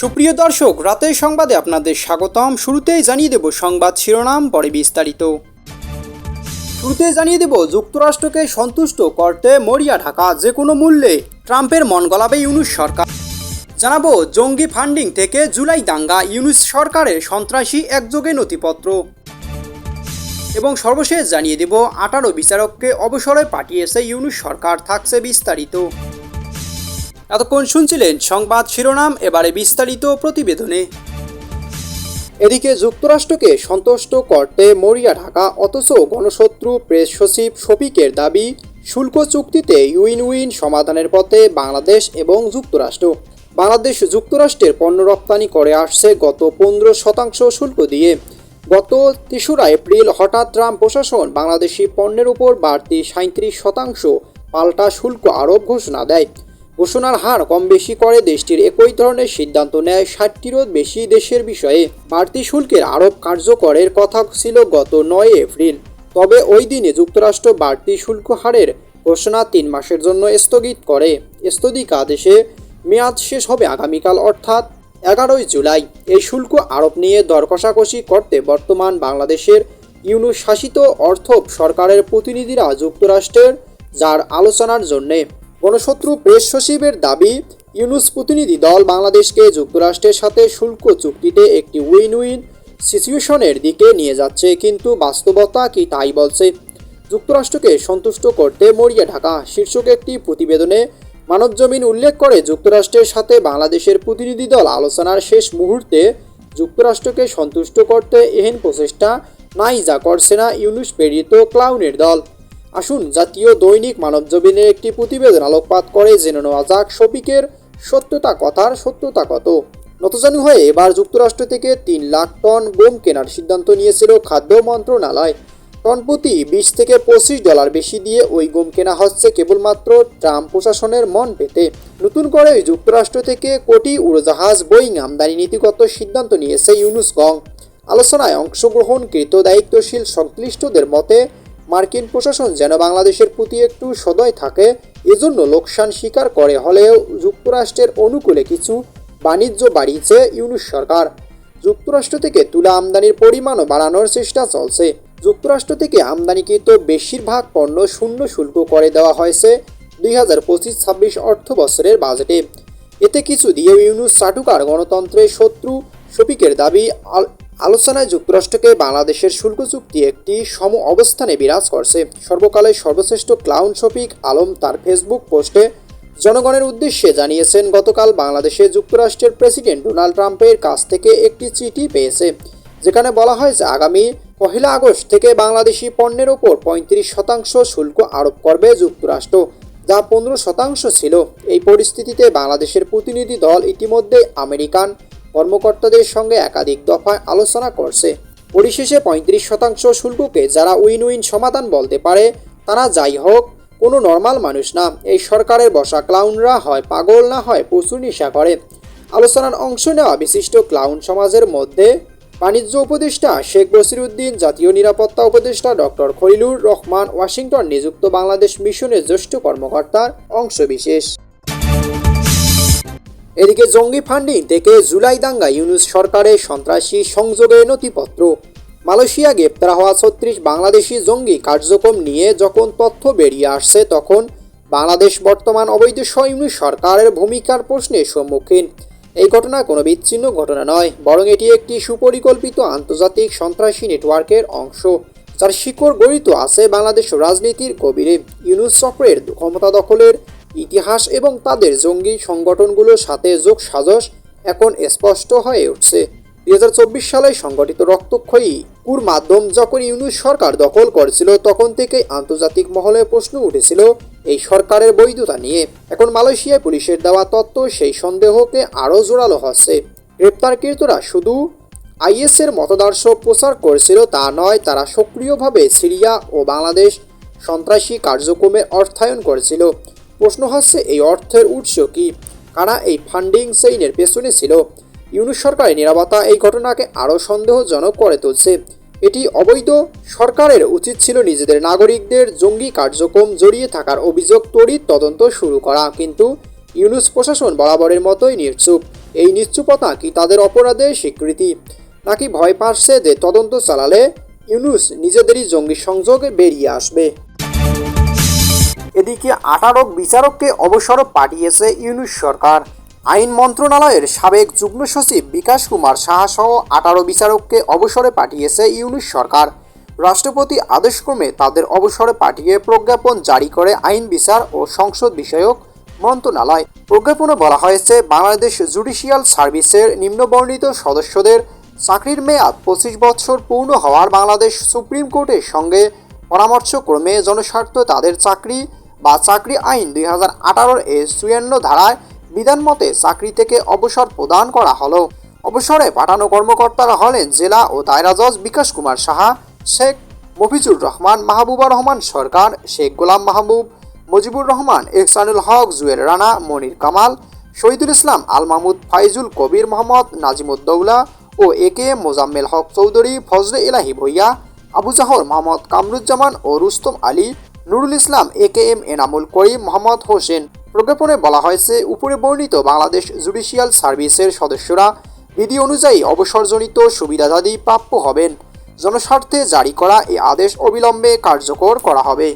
সুপ্রিয় দর্শক, রাতের সংবাদে আপনাদের স্বাগতম। শুরুতেই জানিয়ে দেব সংবাদ শিরোনাম, পরে বিস্তারিত। শুরুতে জানিয়ে দেব, যুক্তরাষ্ট্রকে সন্তুষ্ট করতে মরিয়া ঢাকা যে কোনো মূল্যে ট্রাম্পের মন গলাবে ইউনুস সরকার। জানাব, জঙ্গি ফান্ডিং থেকে জুলাই দাঙ্গা ইউনুস সরকারের সন্ত্রাসী একযোগে নথিপত্র। এবং সর্বশেষ জানিয়ে দেব, আঠারো বিচারককে অবসরে পাঠিয়েছে ইউনুস সরকার, থাকছে বিস্তারিত। এতক্ষণ শুনছিলেন সংবাদ শিরোনাম, এবারে বিস্তারিত প্রতিবেদনে। এদিকে যুক্তরাষ্ট্রকে সন্তুষ্ট করতে মরিয়া ঢাকা, অথচ গণশত্রু প্রেস সচিব শফিকের দাবি, শুল্ক চুক্তিতে উইন উইন সমাধানের পথে বাংলাদেশ এবং যুক্তরাষ্ট্র। বাংলাদেশ যুক্তরাষ্ট্রের পণ্য রপ্তানি করে আসছে গত পনেরো শতাংশ শুল্ক দিয়ে। গত তেসরা এপ্রিল হঠাৎ ট্রাম্প প্রশাসন বাংলাদেশি পণ্যের উপর বাড়তি সাঁত্রিশ শতাংশ পাল্টা শুল্ক আরোপ ঘোষণা দেয়। ঘোষণার হার কম বেশি করে দেশটির একই ধরনের সিদ্ধান্ত নেয় ষাটটিরও বেশি দেশের বিষয়ে। বাড়তি শুল্কের আরোপ কার্যকরের কথা ছিল গত নয় এপ্রিল। তবে ওই দিনে যুক্তরাষ্ট্র বাড়তি শুল্ক হারের ঘোষণা তিন মাসের জন্য স্থগিত করে। স্থগিতাদেশে মেয়াদ শেষ হবে আগামীকাল, অর্থাৎ এগারোই জুলাই। এই শুল্ক আরোপ নিয়ে দর কষাকষি করতে বর্তমান বাংলাদেশের ইউনুস শাসিত অর্থ সরকারের প্রতিনিধিরা যুক্তরাষ্ট্রের, যার আলোচনার জন্যে গণশত্রু প্রেস সচিবের দাবি, ইউনুস প্রতিনিধি দল বাংলাদেশকে যুক্তরাষ্ট্রের সাথে শুল্ক চুক্তিতে একটি উইন উইন সিচুয়েশনের দিকে নিয়ে যাচ্ছে, কিন্তু বাস্তবতা কি তাই বলছে? যুক্তরাষ্ট্রকে সন্তুষ্ট করতে মরিয়া ঢাকা শীর্ষক একটি প্রতিবেদনে মানবজমিন উল্লেখ করে যুক্তরাষ্ট্রের সাথে বাংলাদেশের প্রতিনিধি দল আলোচনার শেষ মুহূর্তে যুক্তরাষ্ট্রকে সন্তুষ্ট করতে এহেন প্রচেষ্টা নাই যা করছে না ইউনুস প্রেরিত ক্লাউনের দল। আসুন, জাতীয় দৈনিক মানবজমিনের একটি প্রতিবেদন আলোকপাত করে জেনে নেওয়া যাক শফিকের সত্যতা কথার সত্যতা কত। নতজানু হয়ে এবার যুক্তরাষ্ট্র থেকে তিন লাখ টন গম কেনার সিদ্ধান্ত নিয়েছিল খাদ্য মন্ত্রণালয়। টন প্রতি বিশ থেকে পঁচিশ ডলার বেশি দিয়ে ওই গম কেনা হচ্ছে কেবলমাত্র ট্রাম্প প্রশাসনের মন পেতে। নতুন করে যুক্তরাষ্ট্র থেকে কোটি উড়োজাহাজ, বোয়িং আমদানি নীতিগত সিদ্ধান্ত নিয়েছে ইউনুস গং। আলোচনায় অংশগ্রহণকৃত দায়িত্বশীল সংশ্লিষ্টদের মতে মার্কিন প্রশাসন যেন বাংলাদেশের প্রতি একটু সদয় থাকে, এজন্য লোকসান স্বীকার করে হলেও যুক্তরাষ্ট্রের অনুকূলে কিছু বাণিজ্য বাড়িয়েছে ইউনুস সরকার। যুক্তরাষ্ট্র থেকে তুলা আমদানির পরিমাণও বাড়ানোর চেষ্টা চলছে। যুক্তরাষ্ট্র থেকে আমদানিকৃত বেশিরভাগ পণ্য শূন্য শুল্ক করে দেওয়া হয়েছে দুই হাজার পঁচিশ ছাব্বিশ অর্থ বছরের বাজেটে। এতে কিছু দিয়ে ইউনুস চাটুকার গণতন্ত্রের শত্রু শফিকের দাবি আলোচনায় যুক্তরাষ্ট্রকে বাংলাদেশের শুল্ক চুক্তি একটি সম অবস্থানে বিরাজ করছে। সর্বকালের সর্বশ্রেষ্ঠ ক্লাউন শফিক আলম তার ফেসবুক পোস্টে জনগণের উদ্দেশ্যে জানিয়েছেন, গতকাল বাংলাদেশে যুক্তরাষ্ট্রের প্রেসিডেন্ট ডোনাল্ড ট্রাম্পের কাছ থেকে একটি চিঠি পেয়েছে, যেখানে বলা হয় যে আগামী পহেলা আগস্ট থেকে বাংলাদেশি পণ্যের ওপর পঁয়ত্রিশ শতাংশ শুল্ক আরোপ করবে যুক্তরাষ্ট্র, যা পনেরো শতাংশ ছিল। এই পরিস্থিতিতে বাংলাদেশের প্রতিনিধি দল ইতিমধ্যে আমেরিকান কর্মকর্তাদের সঙ্গে একাধিক দফায় আলোচনা করছে। পরিশেষে পঁয়ত্রিশ শতাংশ শুল্ককে যারা উইন উইন সমাধান বলতে পারে, তারা যাই হোক, কোনো নর্মাল মানুষ না। এই সরকারের বসা ক্লাউনরা হয় পাগল না হয় প্রচুর নেশা করে। আলোচনার অংশ নেওয়া বিশিষ্ট ক্লাউন সমাজের মধ্যে বাণিজ্য উপদেষ্টা শেখ বসিরুদ্দিন, জাতীয় নিরাপত্তা উপদেষ্টা ডক্টর খলিলুর রহমান ওয়াশিংটন নিযুক্ত বাংলাদেশ মিশনের জ্যেষ্ঠ কর্মকর্তার অংশবিশেষ। এদিকে জঙ্গি ফান্ডিং থেকে জুলাই দাঙ্গা ইউনুস সরকারের সন্ত্রাসী সংযোগের নথিপত্র। মালয়েশিয়া গ্রেপ্তার হওয়া ছত্রিশ বাংলাদেশি জঙ্গি কার্যক্রম নিয়ে যখন তথ্য বেরিয়ে আসছে, তখন বাংলাদেশ বর্তমান অবৈধ ইউনুস সরকারের ভূমিকার প্রশ্নের সম্মুখীন। এই ঘটনা কোনো বিচ্ছিন্ন ঘটনা নয়, বরং এটি একটি সুপরিকল্পিত আন্তর্জাতিক সন্ত্রাসী নেটওয়ার্কের অংশ, যার শিকড় গড়িত আছে বাংলাদেশ রাজনীতির গভীরে। ইউনুস চক্রের ক্ষমতা দখলের ইতিহাস এবং তাদের জঙ্গি সংগঠনগুলোর সাথে যোগ সাজস এখন স্পষ্ট হয়ে উঠছে। দুই হাজার চব্বিশ সালে সংগঠিত রক্তক্ষয়ী কুর মাধ্যম যখন ইউনুস সরকার দখল করেছিল, তখন থেকেই আন্তর্জাতিক মহলে প্রশ্ন উঠেছিল এই সরকারের বৈধতা নিয়ে। এখন মালয়েশিয়ায় পুলিশের দেওয়া তত্ত্ব সেই সন্দেহকে আরও জোরালো হচ্ছে। গ্রেপ্তারকৃতরা শুধু আইএসের মতদর্শ প্রচার করেছিল, তা নয়, তারা সক্রিয়ভাবে সিরিয়া ও বাংলাদেশ সন্ত্রাসী কার্যক্রমে অর্থায়ন করেছিল। প্রশ্ন হচ্ছে, এই অর্থের উৎস কি? কারা এই ফান্ডিং সেইনের পেছনে ছিল? ইউনুস সরকারের নিরাপত্তা এই ঘটনাকে আরও সন্দেহজনক করে তুলছে। এটি অবৈধ সরকারের উচিত ছিল নিজেদের নাগরিকদের জঙ্গি কার্যক্রম জড়িয়ে থাকার অভিযোগ তড়িৎ তদন্ত শুরু করা, কিন্তু ইউনুস প্রশাসন বরাবরের মতোই নির্চুপ এই নিশ্চুপতা কি তাদের অপরাধের স্বীকৃতি? নাকি ভয় পাচ্ছে যে তদন্ত চালালে ইউনুস নিজেদেরই জঙ্গি সংযোগে বেরিয়ে আসবে? এদিকে আঠারো বিচারককে অবসর পাঠিয়েছে ইউনুস সরকার। আইন মন্ত্রণালয়ের সাবেক যুগ্ম সচিব বিকাশ কুমার সাহা সহ আঠারো বিচারককে অবসরে পাঠিয়েছে ইউনুস সরকার। রাষ্ট্রপতি আদেশক্রমে তাদের অবসরে পাঠিয়ে প্রজ্ঞাপন জারি করে আইন বিচার ও সংসদ বিষয়ক মন্ত্রণালয়। প্রজ্ঞাপনে বলা হয়েছে, বাংলাদেশ জুডিশিয়াল সার্ভিসের নিম্নবর্ণিত সদস্যদের চাকরির মেয়াদ পঁচিশ বছর পূর্ণ হওয়ার বাংলাদেশ সুপ্রিম কোর্টের সঙ্গে পরামর্শক্রমে জনস্বার্থ তাদের চাকরি বা চাকরি আইন দুই হাজার আঠারোর এর চুয়ান্ন ধারায় বিধান মতে চাকরি থেকে অবসর প্রদান করা হলো। অবসরে পাঠানো কর্মকর্তারা হলেন জেলা ও দায়রা জজ বিকাশ কুমার সাহা, শেখ মফিজুর রহমান, মাহবুবা রহমান সরকার, শেখ গোলাম মাহবুব, মুজিবুর রহমান, এহসানুল হক, জুয়েল রানা, মনির কামাল, শহীদুল ইসলাম, আল মাহমুদ, ফাইজুল কবির মোহাম্মদ, নাজিমুদ্দৌলা ও এ কে মোজাম্মেল হক চৌধুরী, ফজলে ইলাহি ভইয়া, আবু জাহর মোহাম্মদ কামরুজ্জামান ও রুস্তম আলী নুরুল ইসলাম, এ কে এম এনামুল করিম, মোহাম্মদ হোসেন। প্রজ্ঞাপনে বলা হয়েছে, উপরে বর্ণিত বাংলাদেশ জুডিশিয়াল সার্ভিসের সদস্যরা বিধি অনুযায়ী অবসরজনিত সুবিধাদাদি প্রাপ্য হবেন। জনস্বার্থে জারি করা এই আদেশ অবিলম্বে কার্যকর করা হবে।